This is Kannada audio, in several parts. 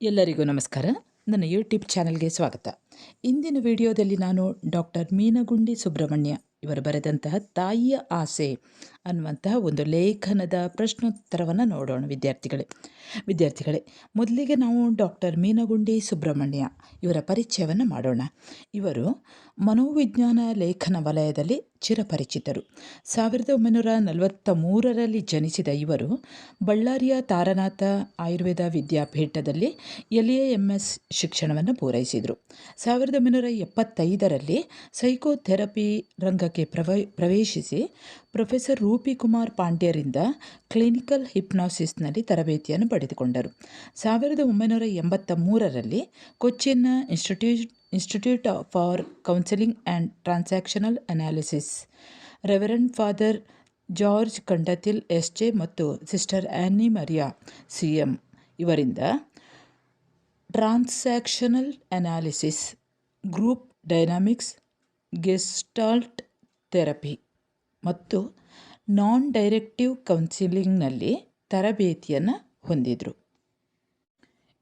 ಎಲ್ಲರಿಗೂ ನಮಸ್ಕಾರ. ನನ್ನ ಯೂಟ್ಯೂಬ್ ಚಾನಲ್ಗೆ ಸ್ವಾಗತ. ಇಂದಿನ ವಿಡಿಯೋದಲ್ಲಿ ನಾನು ಡಾಕ್ಟರ್ ಮೀನಗುಂಡಿ ಸುಬ್ರಹ್ಮಣ್ಯ ಇವರು ಬರೆದಂತಹ ತಾಯಿಯ ಆಸೆ. ಅನ್ನುವಂತಹ ಒಂದು ಲೇಖನದ ಪ್ರಶ್ನೋತ್ತರವನ್ನು ನೋಡೋಣ ವಿದ್ಯಾರ್ಥಿಗಳೇ. ವಿದ್ಯಾರ್ಥಿಗಳೇ, ಮೊದಲಿಗೆ ನಾವು ಡಾಕ್ಟರ್ ಮೀನಗುಂಡಿ ಸುಬ್ರಹ್ಮಣ್ಯ ಇವರ ಪರಿಚಯವನ್ನು ಮಾಡೋಣ. ಇವರು ಮನೋವಿಜ್ಞಾನ ಲೇಖನ ವಲಯದಲ್ಲಿ ಚಿರಪರಿಚಿತರು. ಸಾವಿರದ ಒಂಬೈನೂರ ನಲವತ್ತ ಮೂರರಲ್ಲಿ ಜನಿಸಿದ ಇವರು ಬಳ್ಳಾರಿಯ ತಾರನಾಥ ಆಯುರ್ವೇದ ವಿದ್ಯಾಪೀಠದಲ್ಲಿ ಎಲ್ ಎ ಎಂ ಎಸ್ ಶಿಕ್ಷಣವನ್ನು ಪೂರೈಸಿದರು. ಸಾವಿರದ ಒಂಬೈನೂರ ಎಪ್ಪತ್ತೈದರಲ್ಲಿ ಸೈಕೋಥೆರಪಿ ರಂಗಕ್ಕೆ ಪ್ರವ, ಪ್ರವೇಶಿಸಿ ಪ್ರೊಫೆಸರ್ ರೂಪಿಕುಮಾರ್ ಪಾಂಡ್ಯರಿಂದ ಕ್ಲಿನಿಕಲ್ ಹಿಪ್ನಾಸಿಸ್ನಲ್ಲಿ ತರಬೇತಿಯನ್ನು ಪಡೆದುಕೊಂಡರು. ಸಾವಿರದ ಒಂಬೈನೂರ ಎಂಬತ್ತ ಮೂರರಲ್ಲಿ ಕೊಚ್ಚಿನ institute institute for counselling and transactional analysis, reverend father George Kandathil S J ಮತ್ತು sister Annie Maria C M ಇವರಿಂದ transactional analysis, group dynamics, gestalt therapy ಮತ್ತು ನಾನ್ ಡೈರೆಕ್ಟಿವ್ ಕೌನ್ಸಿಲಿಂಗ್ನಲ್ಲಿ ತರಬೇತಿಯನ್ನು ಹೊಂದಿದರು.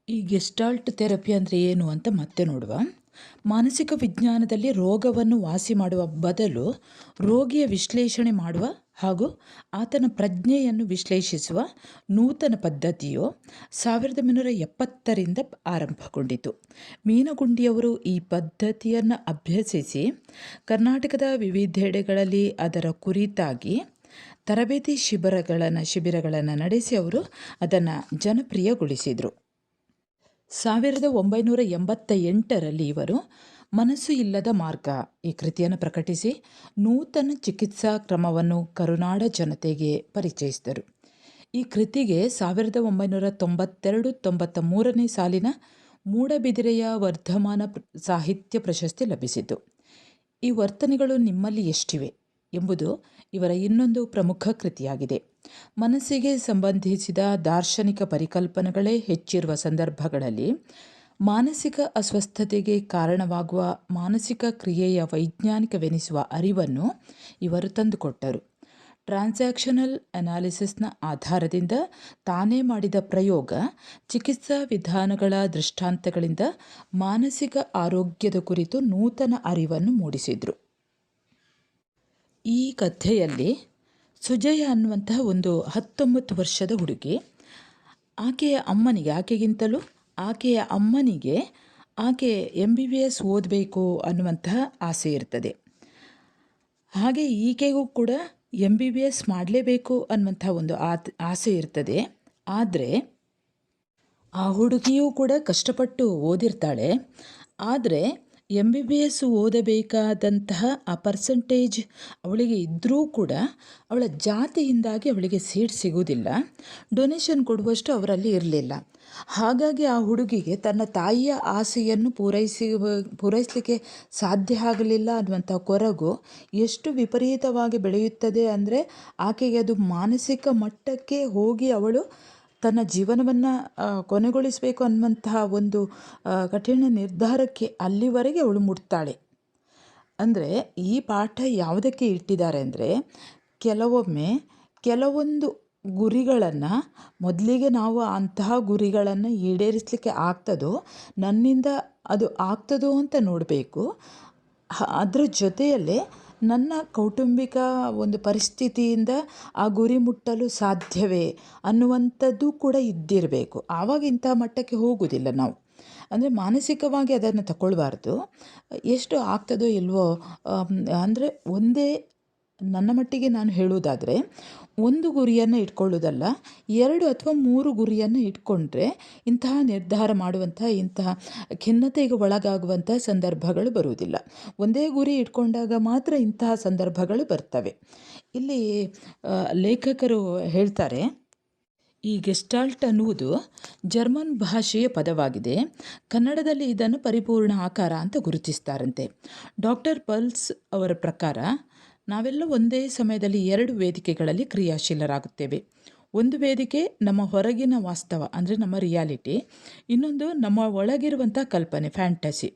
ಈ ಗೆಸ್ಟಾಲ್ಟ್ ಥೆರಪಿ ಅಂದರೆ ಏನು ಅಂತ ಮತ್ತೆ ನೋಡುವ. ಮಾನಸಿಕ ವಿಜ್ಞಾನದಲ್ಲಿ ರೋಗವನ್ನು ವಾಸಿ ಮಾಡುವ ಬದಲು ರೋಗಿಯ ವಿಶ್ಲೇಷಣೆ ಮಾಡುವ ಹಾಗೂ ಆತನ ಪ್ರಜ್ಞೆಯನ್ನು ವಿಶ್ಲೇಷಿಸುವ ನೂತನ ಪದ್ಧತಿಯು ಸಾವಿರದ ಒಂಬೈನೂರ ಎಪ್ಪತ್ತರಿಂದ ಆರಂಭಗೊಂಡಿತು. ಮೀನಗುಂಡಿಯವರು ಈ ಪದ್ಧತಿಯನ್ನು ಅಭ್ಯಸಿಸಿ ಕರ್ನಾಟಕದ ವಿವಿಧೆಡೆಗಳಲ್ಲಿ ಅದರ ಕುರಿತಾಗಿ ತರಬೇತಿ ಶಿಬಿರಗಳನ್ನು ಶಿಬಿರಗಳನ್ನು ನಡೆಸಿ ಅವರು ಅದನ್ನು ಜನಪ್ರಿಯಗೊಳಿಸಿದರು. ಸಾವಿರದ ಒಂಬೈನೂರ ಎಂಬತ್ತ ಎಂಟರಲ್ಲಿ ಇವರು ಮನಸ್ಸು ಇಲ್ಲದ ಮಾರ್ಗ. ಈ ಕೃತಿಯನ್ನು ಪ್ರಕಟಿಸಿ ನೂತನ ಚಿಕಿತ್ಸಾ ಕ್ರಮವನ್ನು ಕರುನಾಡ ಜನತೆಗೆ ಪರಿಚಯಿಸಿದರು. ಈ ಕೃತಿಗೆ ಸಾವಿರದ ಒಂಬೈನೂರ ತೊಂಬತ್ತೆರಡು ತೊಂಬತ್ತ ಮೂರನೇ ಸಾಲಿನ ಮೂಡಬಿದಿರೆಯ ವರ್ಧಮಾನ ಸಾಹಿತ್ಯ ಪ್ರಶಸ್ತಿ ಲಭಿಸಿತು ಈ ವರ್ತನೆಗಳು ನಿಮ್ಮಲ್ಲಿ ಎಷ್ಟಿವೆ ಎಂಬುದು ಇವರ ಇನ್ನೊಂದು ಪ್ರಮುಖ ಕೃತಿಯಾಗಿದೆ. ಮನಸ್ಸಿಗೆ ಸಂಬಂಧಿಸಿದ ದಾರ್ಶನಿಕ ಪರಿಕಲ್ಪನೆಗಳೇ ಹೆಚ್ಚಿರುವ ಸಂದರ್ಭಗಳಲ್ಲಿ ಮಾನಸಿಕ ಅಸ್ವಸ್ಥತೆಗೆ ಕಾರಣವಾಗುವ ಮಾನಸಿಕ ಕ್ರಿಯೆಯ ವೈಜ್ಞಾನಿಕವೆನಿಸುವ ಅರಿವನ್ನು ಇವರು ತಂದುಕೊಟ್ಟರು. ಟ್ರಾನ್ಸಾಕ್ಷನಲ್ ಅನಾಲಿಸಿಸ್ನ ಆಧಾರದಿಂದ ತಾನೇ ಮಾಡಿದ ಪ್ರಯೋಗ ಚಿಕಿತ್ಸಾ ವಿಧಾನಗಳ ದೃಷ್ಟಾಂತಗಳಿಂದ ಮಾನಸಿಕ ಆರೋಗ್ಯದ ಕುರಿತು ನೂತನ ಅರಿವನ್ನು ಮೂಡಿಸಿದರು. ಈ ಕಥೆಯಲ್ಲಿ ಸುಜಯ ಅನ್ನುವಂತಹ ಒಂದು ಹತ್ತೊಂಬತ್ತು ವರ್ಷದ ಹುಡುಗಿ, ಆಕೆಯ ಅಮ್ಮನಿಗೆ, ಆಕೆಗಿಂತಲೂ ಆಕೆಯ ಅಮ್ಮನಿಗೆ ಆಕೆ ಎಂ ಬಿ ಬಿ ಎಸ್ ಓದಬೇಕು ಅನ್ನುವಂತಹ ಆಸೆ ಇರ್ತದೆ. ಹಾಗೆ ಈಕೆಗೂ ಕೂಡ ಎಂ ಬಿ ಬಿ ಎಸ್ ಮಾಡಲೇಬೇಕು ಅನ್ನುವಂಥ ಒಂದು ಆಸೆ ಇರ್ತದೆ. ಆದರೆ ಆ ಹುಡುಗಿಯೂ ಕೂಡ ಕಷ್ಟಪಟ್ಟು ಓದಿರ್ತಾಳೆ. ಆದರೆ ಎಂ ಬಿ ಬಿ ಎಸ್ ಓದಬೇಕಾದಂತಹ ಆ ಪರ್ಸಂಟೇಜ್ ಅವಳಿಗೆ ಇದ್ದರೂ ಕೂಡ ಅವಳ ಜಾತಿಯಿಂದಾಗಿ ಅವಳಿಗೆ ಸೀಟ್ ಸಿಗುವುದಿಲ್ಲ. ಡೊನೇಷನ್ ಕೊಡುವಷ್ಟು ಅವರಲ್ಲಿ ಇರಲಿಲ್ಲ. ಹಾಗಾಗಿ ಆ ಹುಡುಗಿಗೆ ತನ್ನ ತಾಯಿಯ ಆಸೆಯನ್ನು ಪೂರೈಸಿ, ಪೂರೈಸಲಿಕ್ಕೆ ಸಾಧ್ಯ ಆಗಲಿಲ್ಲ ಅನ್ನುವಂಥ ಕೊರಗು ಎಷ್ಟು ವಿಪರೀತವಾಗಿ ಬೆಳೆಯುತ್ತದೆ ಅಂದರೆ ಆಕೆಗೆ ಅದು ಮಾನಸಿಕ ಮಟ್ಟಕ್ಕೆ ಹೋಗಿ ಅವಳು ತನ್ನ ಜೀವನವನ್ನು ಕೊನೆಗೊಳಿಸಬೇಕು ಅನ್ನುವಂತಹ ಒಂದು ಕಠಿಣ ನಿರ್ಧಾರಕ್ಕೆ ಅಲ್ಲಿವರೆಗೆ ಅವಳು ಮುಟ್ತಾಳೆ. ಅಂದರೆ ಈ ಪಾಠ ಯಾವುದಕ್ಕೆ ಇಟ್ಟಿದ್ದಾರೆ ಅಂದರೆ, ಕೆಲವೊಮ್ಮೆ ಕೆಲವೊಂದು ಗುರಿಗಳನ್ನು, ಮೊದಲಿಗೆ ನಾವು ಅಂತಹ ಗುರಿಗಳನ್ನು ಈಡೇರಿಸಲಿಕ್ಕೆ ಆಗ್ತದೋ, ನನ್ನಿಂದ ಅದು ಆಗ್ತದೋ ಅಂತ ನೋಡಬೇಕು. ಅದರ ಜೊತೆಯಲ್ಲೇ ನನ್ನ ಕೌಟುಂಬಿಕ ಒಂದು ಪರಿಸ್ಥಿತಿಯಿಂದ ಆ ಗುರಿ ಮುಟ್ಟಲು ಸಾಧ್ಯವೇ ಅನ್ನುವಂಥದ್ದು ಕೂಡ ಇದ್ದಿರಬೇಕು. ಆವಾಗ ಇಂಥ ಮಟ್ಟಕ್ಕೆ ಹೋಗುವುದಿಲ್ಲ ನಾವು. ಅಂದರೆ ಮಾನಸಿಕವಾಗಿ ಅದನ್ನು ತಗೊಳ್ಬಾರ್ದು. ಎಷ್ಟು ಆಗ್ತದೋ ಇಲ್ವೋ ಅಂದರೆ ಒಂದೇ ನನ್ನ ಮಟ್ಟಿಗೆ ನಾನು ಹೇಳುವುದಾದರೆ, ಒಂದು ಗುರಿಯನ್ನು ಇಟ್ಕೊಳ್ಳೋದಲ್ಲ ಎರಡು ಅಥವಾ ಮೂರು ಗುರಿಯನ್ನು ಇಟ್ಕೊಂಡ್ರೆ ಇಂತಹ ನಿರ್ಧಾರ ಮಾಡುವಂತಹ ಇಂತಹ ಖಿನ್ನತೆಗೆ ಒಳಗಾಗುವಂತಹ ಸಂದರ್ಭಗಳು ಬರುವುದಿಲ್ಲ. ಒಂದೇ ಗುರಿ ಇಟ್ಕೊಂಡಾಗ ಮಾತ್ರ ಇಂತಹ ಸಂದರ್ಭಗಳು ಬರ್ತವೆ. ಇಲ್ಲಿ ಲೇಖಕರು ಹೇಳ್ತಾರೆ, ಈ ಗೆಸ್ಟಾಲ್ಟ್ ಅನ್ನುವುದು ಜರ್ಮನ್ ಭಾಷೆಯ ಪದವಾಗಿದೆ. ಕನ್ನಡದಲ್ಲಿ ಇದನ್ನು ಪರಿಪೂರ್ಣ ಆಕಾರ ಅಂತ ಗುರುತಿಸ್ತಾರಂತೆ. ಡಾಕ್ಟರ್ ಪಲ್ಸ್ ಅವರ ಪ್ರಕಾರ ನಾವೆಲ್ಲ ಒಂದೇ ಸಮಯದಲ್ಲಿ ಎರಡು ವೇದಿಕೆಗಳಲ್ಲಿ ಕ್ರಿಯಾಶೀಲರಾಗುತ್ತೇವೆ. ಒಂದು ವೇದಿಕೆ ನಮ್ಮ ಹೊರಗಿನ ವಾಸ್ತವ, ಅಂದರೆ ನಮ್ಮ ರಿಯಾಲಿಟಿ. ಇನ್ನೊಂದು ನಮ್ಮ ಒಳಗಿರುವಂಥ ಕಲ್ಪನೆ, ಫ್ಯಾಂಟಸಿ.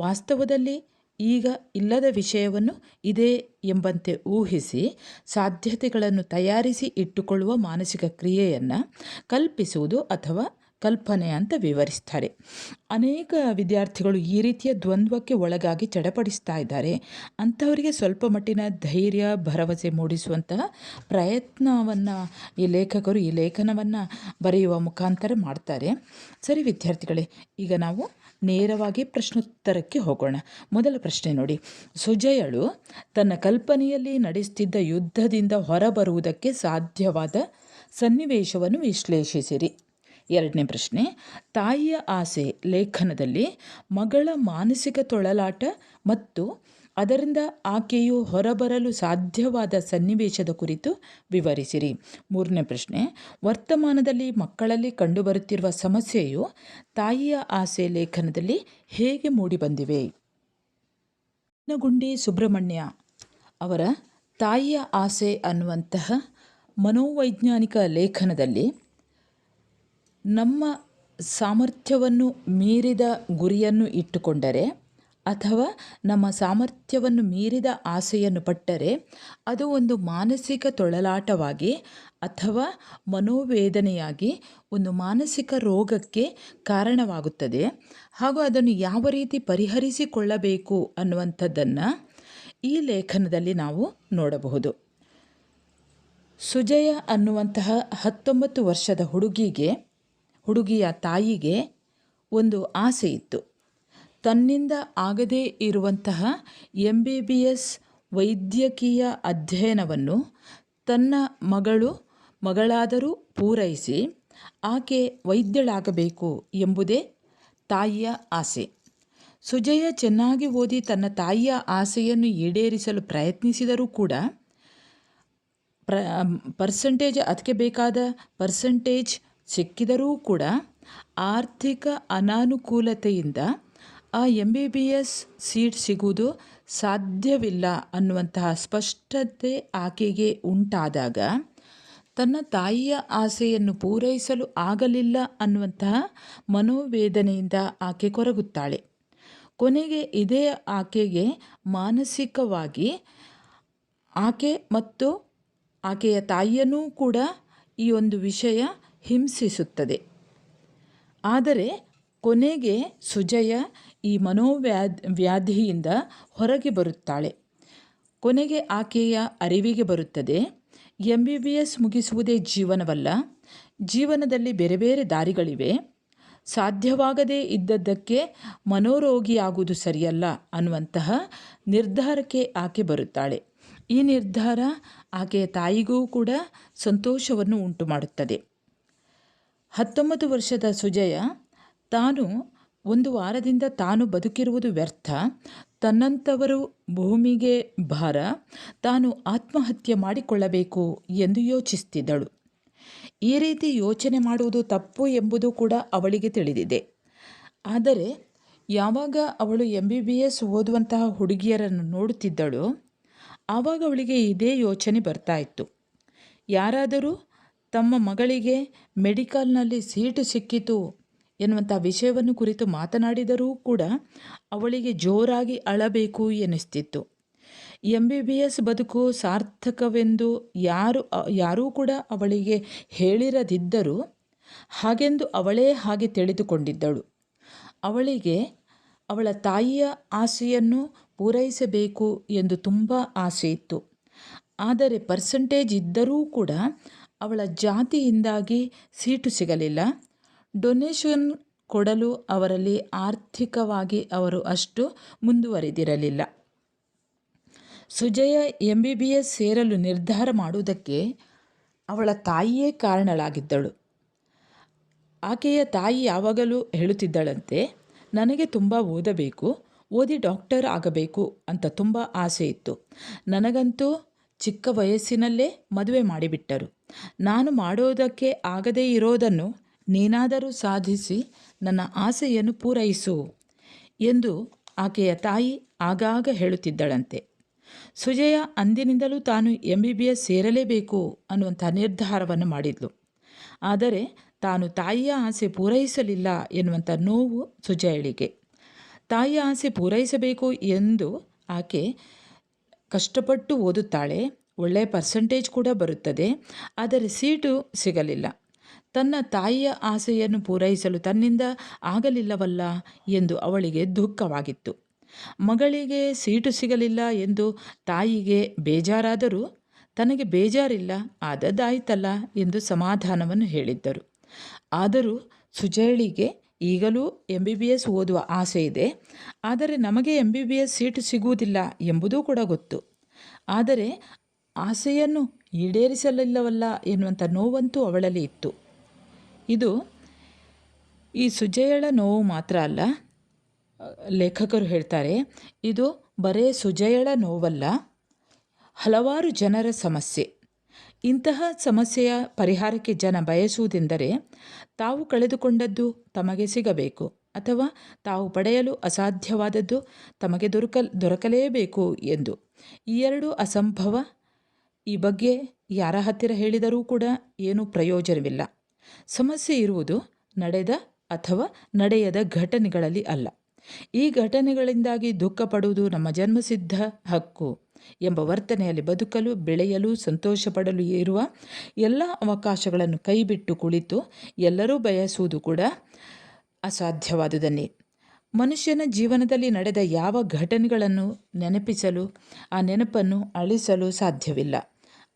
ವಾಸ್ತವದಲ್ಲಿ ಈಗ ಇಲ್ಲದ ವಿಷಯವನ್ನು ಇದೆ ಎಂಬಂತೆ ಊಹಿಸಿ, ಸಾಧ್ಯತೆಗಳನ್ನು ತಯಾರಿಸಿ ಇಟ್ಟುಕೊಳ್ಳುವ ಮಾನಸಿಕ ಕ್ರಿಯೆಯನ್ನು ಕಲ್ಪಿಸುವುದು ಅಥವಾ ಕಲ್ಪನೆ ಅಂತ ವಿವರಿಸ್ತಾರೆ. ಅನೇಕ ವಿದ್ಯಾರ್ಥಿಗಳು ಈ ರೀತಿಯ ದ್ವಂದ್ವಕ್ಕೆ ಒಳಗಾಗಿ ಚಡಪಡಿಸ್ತಾ ಇದ್ದಾರೆ. ಅಂಥವರಿಗೆ ಸ್ವಲ್ಪ ಮಟ್ಟಿನ ಧೈರ್ಯ, ಭರವಸೆ ಮೂಡಿಸುವಂತಹ ಪ್ರಯತ್ನವನ್ನು ಈ ಲೇಖಕರು ಈ ಲೇಖನವನ್ನು ಬರೆಯುವ ಮುಖಾಂತರ ಮಾಡ್ತಾರೆ. ಸರಿ ವಿದ್ಯಾರ್ಥಿಗಳೇ, ಈಗ ನಾವು ನೇರವಾಗಿ ಪ್ರಶ್ನೋತ್ತರಕ್ಕೆ ಹೋಗೋಣ. ಮೊದಲ ಪ್ರಶ್ನೆ ನೋಡಿ. ಸುಜಯಳು ತನ್ನ ಕಲ್ಪನೆಯಲ್ಲಿ ನಡೆಸುತ್ತಿದ್ದ ಯುದ್ಧದಿಂದ ಹೊರಬರುವುದಕ್ಕೆ ಸಾಧ್ಯವಾದ ಸನ್ನಿವೇಶವನ್ನು ವಿಶ್ಲೇಷಿಸಿರಿ. ಎರಡನೇ ಪ್ರಶ್ನೆ, ತಾಯಿಯ ಆಸೆ ಲೇಖನದಲ್ಲಿ ಮಗಳ ಮಾನಸಿಕ ತೊಳಲಾಟ ಮತ್ತು ಅದರಿಂದ ಆಕೆಯು ಹೊರಬರಲು ಸಾಧ್ಯವಾದ ಸನ್ನಿವೇಶದ ಕುರಿತು ವಿವರಿಸಿರಿ. ಮೂರನೇ ಪ್ರಶ್ನೆ, ವರ್ತಮಾನದಲ್ಲಿ ಮಕ್ಕಳಲ್ಲಿ ಕಂಡುಬರುತ್ತಿರುವ ಸಮಸ್ಯೆಯು ತಾಯಿಯ ಆಸೆ ಲೇಖನದಲ್ಲಿ ಹೇಗೆ ಮೂಡಿಬಂದಿವೆ ಗುಂಡಿ ಸುಬ್ರಹ್ಮಣ್ಯ ಅವರ ತಾಯಿಯ ಆಸೆ ಅನ್ನುವಂತಹ ಮನೋವೈಜ್ಞಾನಿಕ ಲೇಖನದಲ್ಲಿ ನಮ್ಮ ಸಾಮರ್ಥ್ಯವನ್ನು ಮೀರಿದ ಗುರಿಯನ್ನು ಇಟ್ಟುಕೊಂಡರೆ ಅಥವಾ ನಮ್ಮ ಸಾಮರ್ಥ್ಯವನ್ನು ಮೀರಿದ ಆಸೆಯನ್ನು ಪಟ್ಟರೆ ಅದು ಒಂದು ಮಾನಸಿಕ ತೊಳಲಾಟವಾಗಿ ಅಥವಾ ಮನೋವೇದನೆಯಾಗಿ ಒಂದು ಮಾನಸಿಕ ರೋಗಕ್ಕೆ ಕಾರಣವಾಗುತ್ತದೆ. ಹಾಗೂ ಅದನ್ನು ಯಾವ ರೀತಿ ಪರಿಹರಿಸಿಕೊಳ್ಳಬೇಕು ಅನ್ನುವಂಥದ್ದನ್ನು ಈ ಲೇಖನದಲ್ಲಿ ನಾವು ನೋಡಬಹುದು. ಸುಜಯ ಅನ್ನುವಂತಹ ಹತ್ತೊಂಬತ್ತು ವರ್ಷದ ಹುಡುಗಿಗೆ ಹುಡುಗಿಯ ತಾಯಿಗೆ ಒಂದು ಆಸೆ ಇತ್ತು. ತನ್ನಿಂದ ಆಗದೇ ಇರುವಂತಹ ಎಂ ಬಿ ಬಿ ಎಸ್ ವೈದ್ಯಕೀಯ ಅಧ್ಯಯನವನ್ನು ತನ್ನ ಮಗಳು ಮಗಳಾದರೂ ಪೂರೈಸಿ ಆಕೆ ವೈದ್ಯಳಾಗಬೇಕು ಎಂಬುದೇ ತಾಯಿಯ ಆಸೆ. ಸುಜಯ ಚೆನ್ನಾಗಿ ಓದಿ ತನ್ನ ತಾಯಿಯ ಆಸೆಯನ್ನು ಈಡೇರಿಸಲು ಪ್ರಯತ್ನಿಸಿದರೂ ಕೂಡ ಪ್ರ, ಪರ್ಸಂಟೇಜ್, ಅದಕ್ಕೆ ಬೇಕಾದ ಪರ್ಸಂಟೇಜ್ ಸಿಕ್ಕಿದರೂ ಕೂಡ ಆರ್ಥಿಕ ಅನಾನುಕೂಲತೆಯಿಂದ ಆ M B B S seat ಸಿಗುವುದು ಸಾಧ್ಯವಿಲ್ಲ ಅನ್ನುವಂತಹ ಸ್ಪಷ್ಟತೆ ಆಕೆಗೆ ಉಂಟಾದಾಗ ತನ್ನ ತಾಯಿಯ ಆಸೆಯನ್ನು ಪೂರೈಸಲು ಆಗಲಿಲ್ಲ ಅನ್ನುವಂತಹ ಮನೋವೇದನೆಯಿಂದ ಆಕೆ ಕೊರಗುತ್ತಾಳೆ. ಕೊನೆಗೆ ಇದೇ ಆಕೆಗೆ ಮಾನಸಿಕವಾಗಿ ಆಕೆ ಮತ್ತು ಆಕೆಯ ತಾಯಿಯನ್ನೂ ಕೂಡ ಈ ಒಂದು ವಿಷಯ ಹಿಂಸಿಸುತ್ತದೆ. ಆದರೆ ಕೊನೆಗೆ ಸುಜಯ ಈ ಮನೋವ್ಯಾಧ ವ್ಯಾಧಿಯಿಂದ ಹೊರಗೆ ಬರುತ್ತಾಳೆ. ಕೊನೆಗೆ ಆಕೆಯ ಅರಿವಿಗೆ ಬರುತ್ತದೆ. ಎಂ ಬಿ ಬಿ ಎಸ್ ಮುಗಿಸುವುದೇ ಜೀವನವಲ್ಲ. ಜೀವನದಲ್ಲಿ ಬೇರೆ ಬೇರೆ ದಾರಿಗಳಿವೆ. ಸಾಧ್ಯವಾಗದೇ ಇದ್ದದ್ದಕ್ಕೆ ಮನೋರೋಗಿಯಾಗುವುದು ಸರಿಯಲ್ಲ ಅನ್ನುವಂತಹ ನಿರ್ಧಾರಕ್ಕೆ ಆಕೆ ಬರುತ್ತಾಳೆ. ಈ ನಿರ್ಧಾರ ಆಕೆಯ ತಾಯಿಗೂ ಕೂಡ ಸಂತೋಷವನ್ನು ಉಂಟು ಮಾಡುತ್ತದೆ ಹತ್ತೊಂಬತ್ತು ವರ್ಷದ ಸುಜಯ ತಾನು ಒಂದು ವಾರದಿಂದ ತಾನು ಬದುಕಿರುವುದು ವ್ಯರ್ಥ. ತನ್ನಂಥವರು ಭೂಮಿಗೆ ಭಾರ. ತಾನು ಆತ್ಮಹತ್ಯೆ ಮಾಡಿಕೊಳ್ಳಬೇಕು ಎಂದು ಯೋಚಿಸುತ್ತಿದ್ದಳು ಈ ರೀತಿ ಯೋಚನೆ ಮಾಡುವುದು ತಪ್ಪು ಎಂಬುದು ಕೂಡ ಅವಳಿಗೆ ತಿಳಿದಿದೆ. ಆದರೆ ಯಾವಾಗ ಅವಳು ಎಂ ಬಿ ಬಿ ಎಸ್ ಓದುವಂತಹ ಹುಡುಗಿಯರನ್ನು ನೋಡುತ್ತಿದ್ದಳು, ಆವಾಗ ಅವಳಿಗೆ ಇದೇ ಯೋಚನೆ ಬರ್ತಾ ಇತ್ತು. ಯಾರಾದರೂ ತಮ್ಮ ಮಗಳಿಗೆ ಮೆಡಿಕಲ್ನಲ್ಲಿ ಸೀಟು ಸಿಕ್ಕಿತು ಎನ್ನುವಂಥ ವಿಷಯವನ್ನು ಕುರಿತು ಮಾತನಾಡಿದರೂ ಕೂಡ ಅವಳಿಗೆ ಜೋರಾಗಿ ಅಳಬೇಕು ಎನಿಸ್ತಿತ್ತು. ಎಂ ಬಿ ಬಿ ಎಸ್ ಬದುಕು ಸಾರ್ಥಕವೆಂದು ಯಾರು, ಯಾರೂ ಕೂಡ ಅವಳಿಗೆ ಹೇಳಿರದಿದ್ದರೂ ಹಾಗೆಂದು ಅವಳೇ ಹಾಗೆ ತಿಳಿದುಕೊಂಡಿದ್ದಳು. ಅವಳಿಗೆ ಅವಳ ತಾಯಿಯ ಆಸೆಯನ್ನು ಪೂರೈಸಬೇಕು ಎಂದು ತುಂಬ ಆಸೆ ಇತ್ತು ಆದರೆ ಪರ್ಸೆಂಟೇಜ್ ಇದ್ದರೂ ಕೂಡ ಅವಳ ಜಾತಿಯಿಂದಾಗಿ ಸೀಟು ಸಿಗಲಿಲ್ಲ. ಡೊನೇಷನ್ ಕೊಡಲು ಅವರಲ್ಲಿ ಆರ್ಥಿಕವಾಗಿ ಅವರು ಅಷ್ಟು ಮುಂದುವರೆದಿರಲಿಲ್ಲ. Sujaya M B B S ಸೇರಲು ನಿರ್ಧಾರ ಮಾಡುವುದಕ್ಕೆ ಅವಳ ತಾಯಿಯೇ ಕಾರಣಳಾಗಿದ್ದಳು. ಆಕೆಯ ತಾಯಿ ಯಾವಾಗಲೂ ಹೇಳುತ್ತಿದ್ದಳಂತೆ, ನನಗೆ ತುಂಬ ಓದಬೇಕು, ಓದಿ ಡಾಕ್ಟರ್ ಆಗಬೇಕು ಅಂತ ತುಂಬ ಆಸೆ ಇತ್ತು ನನಗಂತೂ ಚಿಕ್ಕ ವಯಸ್ಸಿನಲ್ಲೇ ಮದುವೆ ಮಾಡಿಬಿಟ್ಟರು. ನಾನು ಮಾಡೋದಕ್ಕೆ ಆಗದೇ ಇರೋದನ್ನು ನೀನಾದರೂ ಸಾಧಿಸಿ ನನ್ನ ಆಸೆಯನ್ನು ಪೂರೈಸು ಎಂದು ಆಕೆಯ ತಾಯಿ ಆಗಾಗ ಹೇಳುತ್ತಿದ್ದಳಂತೆ. ಸುಜಯ ಅಂದಿನಿಂದಲೂ ತಾನು ಎಂ ಬಿ ಬಿ ಎಸ್ ಸೇರಲೇಬೇಕು ಅನ್ನುವಂಥ ನಿರ್ಧಾರವನ್ನು ಮಾಡಿದ್ಲು. ಆದರೆ ತಾನು ತಾಯಿಯ ಆಸೆ ಪೂರೈಸಲಿಲ್ಲ ಎನ್ನುವಂಥ ನೋವು ಸುಜಯಳಿಗೆ. ತಾಯಿಯ ಆಸೆ ಪೂರೈಸಬೇಕು ಎಂದು ಆಕೆ ಕಷ್ಟಪಟ್ಟು ಓದುತ್ತಾಳೆ ಒಳ್ಳೆಯ ಪರ್ಸೆಂಟೇಜ್ ಕೂಡ ಬರುತ್ತದೆ, ಆದರೆ ಸೀಟು ಸಿಗಲಿಲ್ಲ. ತನ್ನ ತಾಯಿಯ ಆಸೆಯನ್ನು ಪೂರೈಸಲು ತನ್ನಿಂದ ಆಗಲಿಲ್ಲವಲ್ಲ ಎಂದು ಅವಳಿಗೆ ದುಃಖವಾಗಿತ್ತು. ಮಗಳಿಗೆ ಸೀಟು ಸಿಗಲಿಲ್ಲ ಎಂದು ತಾಯಿಗೆ ಬೇಜಾರಾದರೂ ತನಗೆ ಬೇಜಾರಿಲ್ಲ, ಆದದ್ದಾಯ್ತಲ್ಲ ಎಂದು ಸಮಾಧಾನವನ್ನು ಹೇಳಿದ್ದರು. ಆದರೂ ಸುಜಯಳಿಗೆ ಈಗಲೂ ಎಂ ಬಿ ಬಿ ಎಸ್ ಓದುವ ಆಸೆ ಇದೆ, ಆದರೆ ನಮಗೆ M B B S seat ಸಿಗುವುದಿಲ್ಲ ಎಂಬುದೂ ಕೂಡ ಗೊತ್ತು. ಆದರೆ ಆಸೆಯನ್ನು ಈಡೇರಿಸಲಿಲ್ಲವಲ್ಲ ಎನ್ನುವಂಥ ನೋವಂತೂ ಅವಳಲ್ಲಿ ಇತ್ತು. ಇದು ಈ ಸುಜಯಳ ನೋವು ಮಾತ್ರ ಅಲ್ಲ, ಲೇಖಕರು ಹೇಳ್ತಾರೆ, ಇದು ಬರೇ ಸುಜಯಳ ನೋವಲ್ಲ, ಹಲವಾರು ಜನರ ಸಮಸ್ಯೆ. ಇಂತಹ ಸಮಸ್ಯೆಯ ಪರಿಹಾರಕ್ಕೆ ಜನ ಬಯಸುವುದೆಂದರೆ ತಾವು ಕಳೆದುಕೊಂಡದ್ದು ತಮಗೆ ಸಿಗಬೇಕು, ಅಥವಾ ತಾವು ಪಡೆಯಲು ಅಸಾಧ್ಯವಾದದ್ದು ತಮಗೆ ದೊರಕ ದೊರಕಲೇಬೇಕು ಎಂದು. ಈ ಎರಡು ಅಸಂಭವ ಈ ಬಗ್ಗೆ ಯಾರ ಹತ್ತಿರ ಹೇಳಿದರೂ ಕೂಡ ಏನೂ ಪ್ರಯೋಜನವಿಲ್ಲ. ಸಮಸ್ಯೆ ಇರುವುದು ನಡೆದ ಅಥವಾ ನಡೆಯದ ಘಟನೆಗಳಲ್ಲಿ ಅಲ್ಲ. ಈ ಘಟನೆಗಳಿಂದಾಗಿ ದುಃಖ ಪಡುವುದು ನಮ್ಮ ಜನ್ಮಸಿದ್ಧ ಹಕ್ಕು ಎಂಬ ವರ್ತನೆಯಲ್ಲಿ ಬದುಕಲು, ಬೆಳೆಯಲು ಸಂತೋಷ ಪಡಲು ಇರುವ ಎಲ್ಲ ಅವಕಾಶಗಳನ್ನು ಕೈಬಿಟ್ಟು ಕುಳಿತು ಎಲ್ಲರೂ ಬಯಸುವುದು ಕೂಡ ಅಸಾಧ್ಯವಾದುದನ್ನೇ. ಮನುಷ್ಯನ ಜೀವನದಲ್ಲಿ ನಡೆದ ಯಾವ ಘಟನೆಗಳನ್ನು ನೆನಪಿಸಲು, ಆ ನೆನಪನ್ನು ಅಳಿಸಲು ಸಾಧ್ಯವಿಲ್ಲ.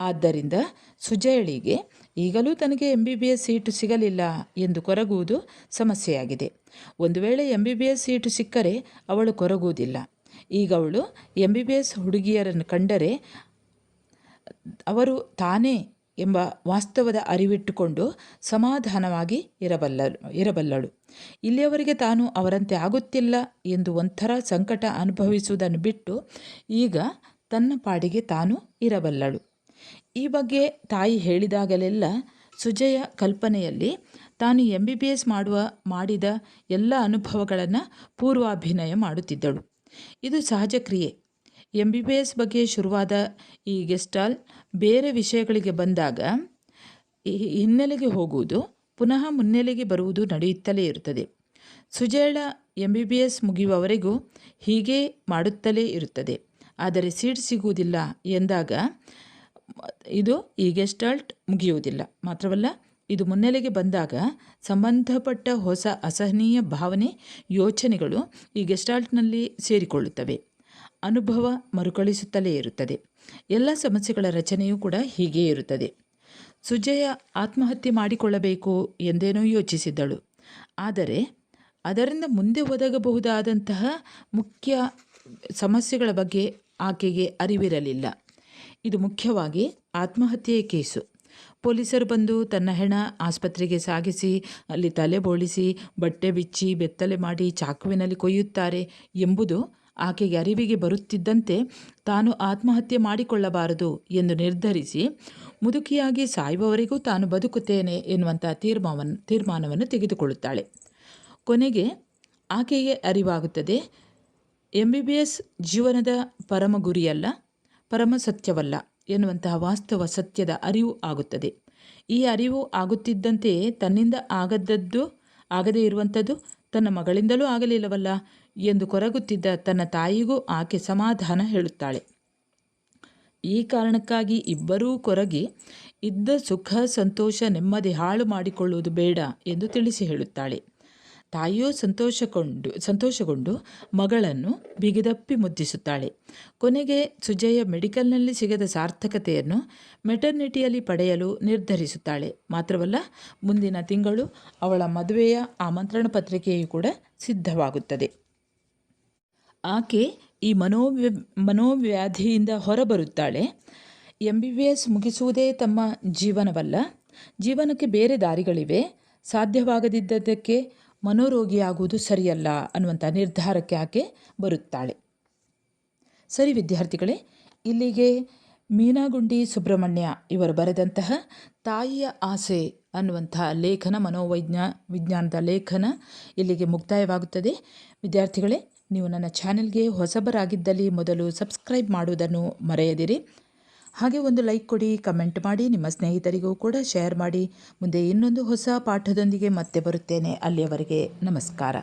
ಆದ್ದರಿಂದ ಸುಜಯಳಿಗೆ ಈಗಲೂ ತನಗೆ M B B S seat ಸಿಗಲಿಲ್ಲ ಎಂದು ಕೊರಗುವುದು ಸಮಸ್ಯೆಯಾಗಿದೆ. ಒಂದು ವೇಳೆ M B B S seat ಸಿಕ್ಕರೆ ಅವಳು ಕೊರಗುವುದಿಲ್ಲ. ಈಗ ಅವಳು ಎಂ ಬಿ ಬಿ ಎಸ್ ಹುಡುಗಿಯರನ್ನು ಕಂಡರೆ ಅವರು ತಾನೇ ಎಂಬ ವಾಸ್ತವದ ಅರಿವಿಟ್ಟುಕೊಂಡು ಸಮಾಧಾನವಾಗಿ ಇರಬಲ್ಲಳು ಇರಬಲ್ಲಳು. ಇಲ್ಲಿಯವರೆಗೆ ತಾನು ಅವರಂತೆ ಆಗುತ್ತಿಲ್ಲ ಎಂದು ಒಂಥರ ಸಂಕಟ ಅನುಭವಿಸುವುದನ್ನು ಬಿಟ್ಟು ಈಗ ತನ್ನ ಪಾಡಿಗೆ ತಾನು ಇರಬಲ್ಲಳು. ಈ ಬಗ್ಗೆ ತಾಯಿ ಹೇಳಿದಾಗಲೆಲ್ಲ ಸುಜಯ ಕಲ್ಪನೆಯಲ್ಲಿ ತಾನು ಎಂ ಬಿ ಬಿ ಎಸ್ ಮಾಡುವ, ಮಾಡಿದ ಎಲ್ಲ ಅನುಭವಗಳನ್ನು ಪೂರ್ವಾಭಿನಯ ಮಾಡುತ್ತಿದ್ದಳು. ಇದು ಸಹಜ ಕ್ರಿಯೆ. ಎಂ ಬಿ ಬಿ ಎಸ್ ಬಗ್ಗೆ ಶುರುವಾದ ಈ ಗೆಸ್ಟಾಲ್ ಬೇರೆ ವಿಷಯಗಳಿಗೆ ಬಂದಾಗ ಹಿನ್ನೆಲೆಗೆ ಹೋಗುವುದು, ಪುನಃ ಮುನ್ನೆಲೆಗೆ ಬರುವುದು ನಡೆಯುತ್ತಲೇ ಇರುತ್ತದೆ. ಸುಜಯಳ ಎಂ ಬಿ ಬಿ ಎಸ್ ಮುಗಿಯುವವರೆಗೂ ಹೀಗೇ ಮಾಡುತ್ತಲೇ ಇರುತ್ತದೆ. ಆದರೆ ಸೀಟ್ ಸಿಗುವುದಿಲ್ಲ ಎಂದಾಗ ಇದು ಈ ಗೆಸ್ಟಾಲ್ಟ್ ಮುಗಿಯುವುದಿಲ್ಲ. ಮಾತ್ರವಲ್ಲ, ಇದು ಮುನ್ನೆಲೆಗೆ ಬಂದಾಗ ಸಂಬಂಧಪಟ್ಟ ಹೊಸ ಅಸಹನೀಯ ಭಾವನೆ, ಯೋಚನೆಗಳು ಈ ಗೆಸ್ಟಾಲ್ಟ್ನಲ್ಲಿ ಸೇರಿಕೊಳ್ಳುತ್ತವೆ. ಅನುಭವ ಮರುಕಳಿಸುತ್ತಲೇ ಇರುತ್ತದೆ. ಎಲ್ಲ ಸಮಸ್ಯೆಗಳ ರಚನೆಯೂ ಕೂಡ ಹೀಗೇ ಇರುತ್ತದೆ. ಸುಜಯ ಆತ್ಮಹತ್ಯೆ ಮಾಡಿಕೊಳ್ಳಬೇಕು ಎಂದೇನೋ ಯೋಚಿಸಿದ್ದಳು. ಆದರೆ ಅದರಿಂದ ಮುಂದೆ ಒದಗಬಹುದಾದಂತಹ ಮುಖ್ಯ ಸಮಸ್ಯೆಗಳ ಬಗ್ಗೆ ಆಕೆಗೆ ಅರಿವಿರಲಿಲ್ಲ. ಇದು ಮುಖ್ಯವಾಗಿ ಆತ್ಮಹತ್ಯೆಯ ಕೇಸು. ಪೊಲೀಸರು ಬಂದು ತನ್ನ ಹೆಣ ಆಸ್ಪತ್ರೆಗೆ ಸಾಗಿಸಿ, ಅಲ್ಲಿ ತಲೆ ಬೋಳಿಸಿ, ಬಟ್ಟೆ ಬಿಚ್ಚಿ, ಬೆತ್ತಲೆ ಮಾಡಿ ಚಾಕುವಿನಲ್ಲಿ ಕೊಯ್ಯುತ್ತಾರೆ ಎಂಬುದು ಆಕೆಗೆ ಅರಿವಿಗೆ ಬರುತ್ತಿದ್ದಂತೆ ತಾನು ಆತ್ಮಹತ್ಯೆ ಮಾಡಿಕೊಳ್ಳಬಾರದು ಎಂದು ನಿರ್ಧರಿಸಿ, ಮುದುಕಿಯಾಗಿ ಸಾಯುವವರೆಗೂ ತಾನು ಬದುಕುತ್ತೇನೆ ಎನ್ನುವಂಥ ತೀರ್ಮಾನವನ್ನು ತೀರ್ಮಾನವನ್ನು ತೆಗೆದುಕೊಳ್ಳುತ್ತಾಳೆ. ಕೊನೆಗೆ ಆಕೆಗೆ ಅರಿವಾಗುತ್ತದೆ ಎಂ ಬಿ ಬಿ ಎಸ್ ಜೀವನದ ಪರಮ ಗುರಿಯಲ್ಲ ಪರಮ ಸತ್ಯವಲ್ಲ ಎನ್ನುವಂತಹ ವಾಸ್ತವ ಸತ್ಯದ ಅರಿವು ಆಗುತ್ತದೆ. ಈ ಅರಿವು ಆಗುತ್ತಿದ್ದಂತೆಯೇ ತನ್ನಿಂದ ಆಗದ್ದದ್ದು, ಆಗದೇ ಇರುವಂಥದ್ದು ತನ್ನ ಮಗಳಿಂದಲೂ ಆಗಲಿಲ್ಲವಲ್ಲ ಎಂದು ಕೊರಗುತ್ತಿದ್ದ ತನ್ನ ತಾಯಿಗೂ ಆಕೆ ಸಮಾಧಾನ ಹೇಳುತ್ತಾಳೆ. ಈ ಕಾರಣಕ್ಕಾಗಿ ಇಬ್ಬರೂ ಕೊರಗಿ, ಇದ್ದ ಸುಖ, ಸಂತೋಷ, ನೆಮ್ಮದಿ ಹಾಳು ಮಾಡಿಕೊಳ್ಳುವುದು ಬೇಡ ಎಂದು ತಿಳಿಸಿ ಹೇಳುತ್ತಾಳೆ. ತಾಯಿಯೂ ಸಂತೋಷಗೊಂಡು ಸಂತೋಷಗೊಂಡು ಮಗಳನ್ನು ಬಿಗಿದಪ್ಪಿ ಮುದ್ದಿಸುತ್ತಾಳೆ. ಕೊನೆಗೆ ಸುಜಯ ಮೆಡಿಕಲ್ನಲ್ಲಿ ಸಿಗದ ಸಾರ್ಥಕತೆಯನ್ನು ಮೆಟರ್ನಿಟಿಯಲ್ಲಿ ಪಡೆಯಲು ನಿರ್ಧರಿಸುತ್ತಾಳೆ. ಮಾತ್ರವಲ್ಲ, ಮುಂದಿನ ತಿಂಗಳು ಅವಳ ಮದುವೆಯ ಆಮಂತ್ರಣ ಪತ್ರಿಕೆಯು ಕೂಡ ಸಿದ್ಧವಾಗುತ್ತದೆ. ಆಕೆ ಈ ಮನೋವ್ಯ ಮನೋವ್ಯಾಧಿಯಿಂದ ಹೊರಬರುತ್ತಾಳೆ. ಎಂ ಬಿ ಬಿ ಎಸ್ ಮುಗಿಸುವುದೇ ತಮ್ಮ ಜೀವನವಲ್ಲ. ಜೀವನಕ್ಕೆ ಬೇರೆ ದಾರಿಗಳಿವೆ. ಸಾಧ್ಯವಾಗದಿದ್ದದಕ್ಕೆ ಮನೋರೋಗಿಯಾಗುವುದು ಸರಿಯಲ್ಲ ಅನ್ನುವಂಥ ನಿರ್ಧಾರಕ್ಕೆ ಆಕೆ ಬರುತ್ತಾಳೆ. ಸರಿ ವಿದ್ಯಾರ್ಥಿಗಳೇ, ಇಲ್ಲಿಗೆ ಮೀನಾಗುಂಡಿ ಸುಬ್ರಹ್ಮಣ್ಯ ಇವರು ಬರೆದಂತಹ ತಾಯಿಯ ಆಸೆ ಅನ್ನುವಂತಹ ಲೇಖನ, ಮನೋವೈಜ್ಞ ವಿಜ್ಞಾನದ ಲೇಖನ ಇಲ್ಲಿಗೆ ಮುಕ್ತಾಯವಾಗುತ್ತದೆ. ವಿದ್ಯಾರ್ಥಿಗಳೇ, ನೀವು ನನ್ನ ಚಾನೆಲ್ಗೆ ಹೊಸಬರಾಗಿದ್ದಲ್ಲಿ ಮೊದಲು ಸಬ್ಸ್ಕ್ರೈಬ್ ಮಾಡುವುದನ್ನು ಮರೆಯದಿರಿ. ಹಾಗೆ ಒಂದು ಲೈಕ್ ಕೊಡಿ ಕಮೆಂಟ್ ಮಾಡಿ, ನಿಮ್ಮ ಸ್ನೇಹಿತರಿಗೂ ಕೂಡ ಶೇರ್ ಮಾಡಿ. ಮುಂದೆ ಇನ್ನೊಂದು ಹೊಸ ಪಾಠದೊಂದಿಗೆ ಮತ್ತೆ ಬರುತ್ತೇನೆ. ಅಲ್ಲಿಯವರೆಗೆ ನಮಸ್ಕಾರ.